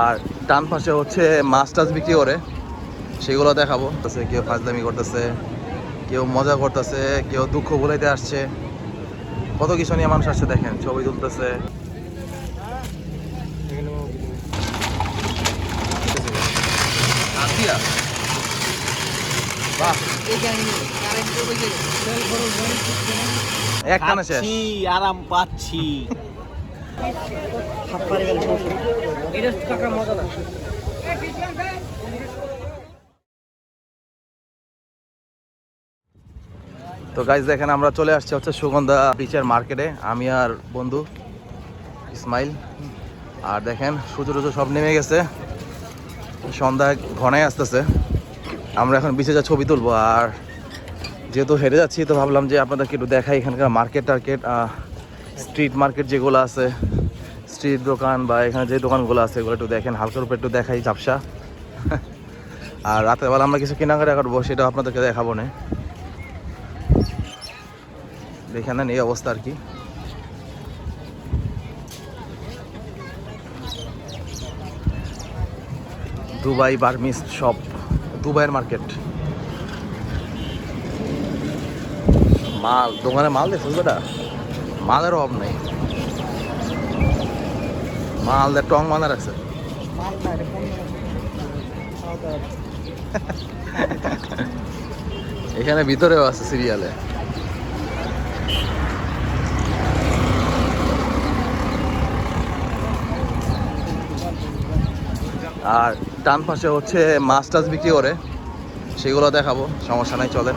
আর ডান পাশে হচ্ছে মাছ টাছ বিক্রি করে। সেগুলো দেখাবো। তাছে কেউ ফাজলামি করতেছে কেউ মজা করতেছে কেউ দুঃখ ভুলাইতে আসছে। কত কিছু নিয়ে মানুষ আসছে দেখেন ছবি তুলতেছে। এক শেষ। আরাম পাচ্ছি। তো গাইজ দেখেন, আমরা চলে আসছি হচ্ছে সুগন্ধা বিচের মার্কেটে আমি আর বন্ধু, ইসমাইল। আর দেখেন, সূর্য টুজো সব নেমে গেছে। সন্ধ্যা ঘনায় আসতেছে। আমরা এখন বিচে যা ছবি তুলবো। আর যেহেতু হেরে যাচ্ছি, তো ভাবলাম যে আপনাদেরকে একটু দেখাই এখানকার মার্কেট টার্কেট স্ট্রিট মার্কেট যেগুলো আছে। স্ট্রিট দোকান বা এখানে যে দোকানগুলো আছে, এগুলো একটু দেখেন। হালকার উপর একটু দেখাই ঝাপসা। আর রাতের বেলা আমরা কিছু কেনাকাটা করব সেটা আপনাদেরকে দেখাবো না। দেখে নেন এই অবস্থা আর কি। দুবাই বার্মিস শপ, দুবাইয়ের মার্কেট। মাল, দোকানে মাল দেখছিস মালের অভাব নেই। মাল দিয়ে টং মানা রাখছে। এখানে ভিতরেও আছে সিরিয়ালে। আর ডান পাশে হচ্ছে মাছ টাছ বিক্রি করে। সেগুলো দেখাবো, সমস্যা নাই চলেন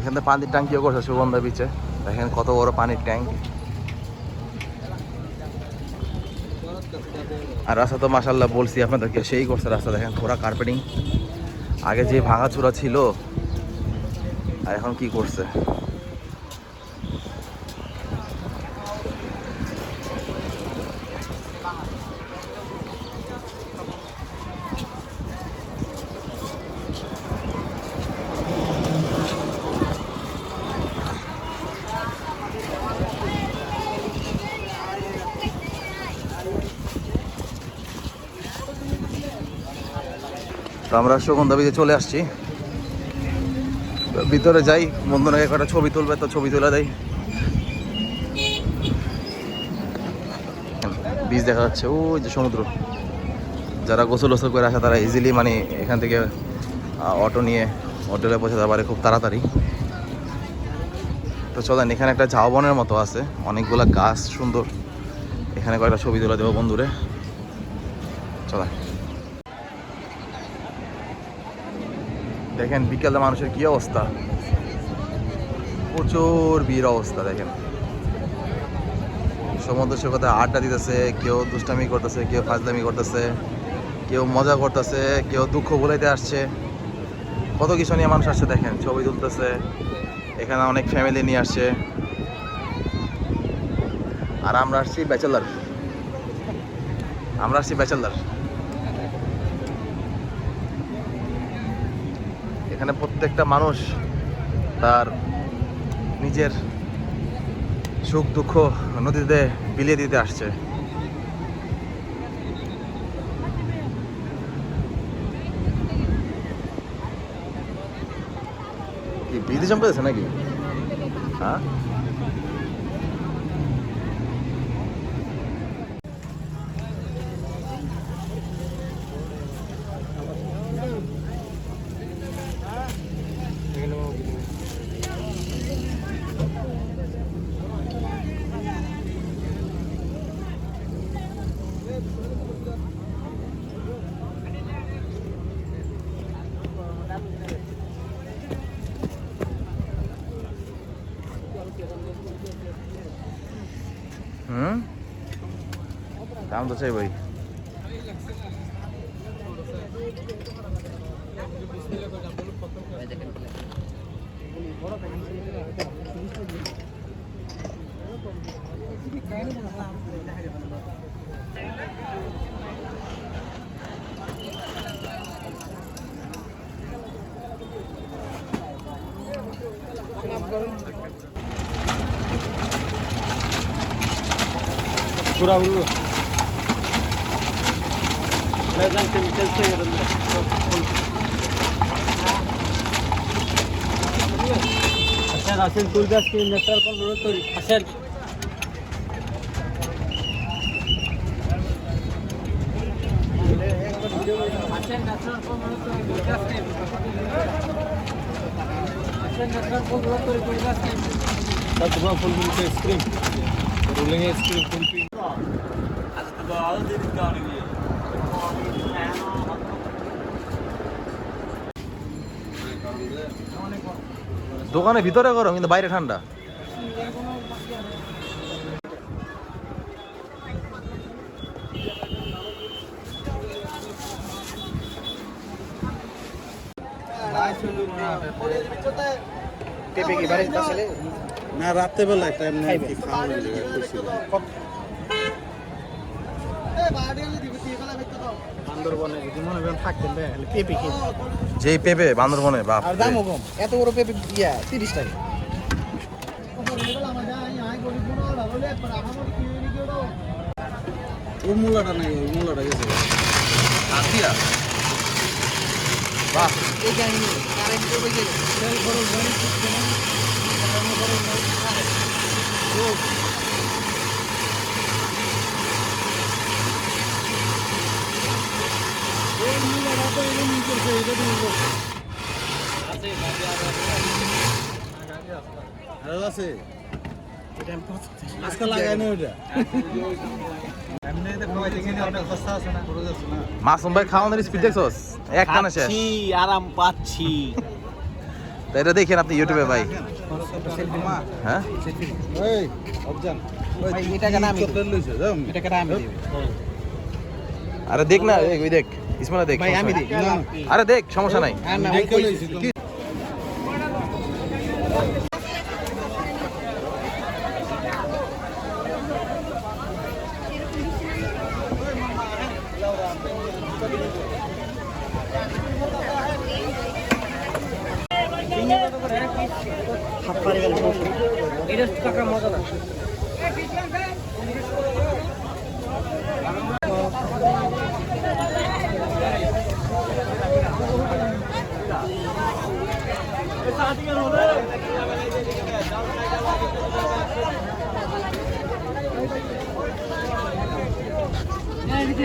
এখান থেকে পানির ট্যাঙ্কিও করছে সুগন্ধা বিচে দেখেন কত বড় পানির ট্যাঙ্ক। আর রাস্তা তো মাসাল্লাহ বলছি আপনাদেরকে, সেই করছে রাস্তা, দেখেন পুরা কার্পেটিং আগে যে ভাঙাচোরা ছিল, আর এখন কি করছে? তো আমরা সুগন্ধা বিচে চলে আসছি। ভিতরে যাই বন্ধুরা কটা ছবি তুলবে তো ছবি তুলে দেয় বীজ দেখা যাচ্ছে ওই যে সমুদ্র। যারা গোসল গোসল করে আসে, তারা ইজিলি মানে এখান থেকে অটো নিয়ে হোটেলে পৌঁছাতে পারে খুব তাড়াতাড়ি। তো চলেন, এখানে একটা ঝাউবনের মতো আছে, অনেকগুলা গাছ সুন্দর। এখানে কয়েকটা ছবি তুলে দেবো বন্ধুরে? চলেন। দেখেন বিকেলে মানুষের কি অবস্থা? প্রচুর ভিড় অবস্থা, দেখেন। সমুদ্র সৈকতে আড্ডা দিতেছে, কেউ দুষ্টামি করতেছে, কেউ ফাজলামি করতেছে, কেউ মজা করতেছে, কেউ দুঃখ ভুলাইতে আসছে। কত কিছু নিয়ে মানুষ আসছে, দেখেন, ছবি তুলতেছে, এখানে অনেক ফ্যামিলি নিয়ে আসছে। আর আমরা আসছি ব্যাচেলার। আমরা আসছি ব্যাচেলার। এখানে প্রত্যেকটা মানুষ তার নিজের সুখ, দুঃখ নদীতে বিলিয়ে দিতে আসছে। কি বিধি নাকি? হ্যাঁ? দাম তো চাই ভাই পুরা উড়ু লেজান কেমিক্যাল থেকে আচ্ছা রাসেল তুল গাছ কি নেতার কোন বড় তরি আসেন আসেন নেতার কোন বড় তরি তুল গাছ কি আসেন নেতার কোন বড় তরি তুল গাছ কি তোমার ফুল ফুল ice cream rolling ice cream ফুল পিং আচ্ছা তো আলো দিন কারণে দোকানে ভিতরে গরম কিন্তু বাইরে ঠান্ডা। না রাত্রেবেলা একটা এমনি আর বান্দরবনে যদি মনে করেন থাকতেন তাহলে পেঁপে খেয়ে যেই পেঁপে বান্দরবনে বাপ আর দামও কম। এত বড় পেঁপে ইয়া তিরিশ টাকা। ওর মূলাটা নাই ওর মূলাটা গেছে। আতিয়া বাহ। আর আছে আজকে লাগাই না ওটা এমনি খাওয়াই দেখে অনেক সস্তা আছে না আছে মাসুম ভাই খাওয়ানোর স্পিড দেখছোস? একটানা শেষ। খাচ্ছি আরাম পাচ্ছি। তো এটা দেখেন আপনি ইউটিউবে ভাই। হ্যাঁ? এই অবজান এটা কেন আমি চকলেট লইছে যাও। এটা কেটে আমি আরে দেখ না ওই দেখ। ইসমাইল দেখ। আরে দেখ সমস্যা নাই আর না ওই দেখে লইছি তো। এটা কাকা মজা না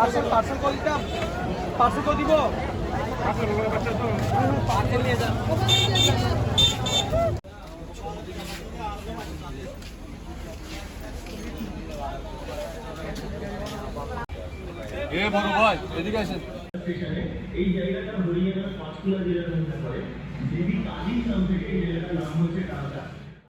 পার্সেল পার্সেল করে দিতাম। পার্সেল করে দিব। পার্সেল নিয়ে যান এ বড় ভাই এদিকে আসেন। এই জায়গাটা হরিয়ানার পাঁচকুড়া জেলার মধ্যে পড়ে। দেবী কালীর নাম থেকে এই জায়গাটার নাম হচ্ছে টাকা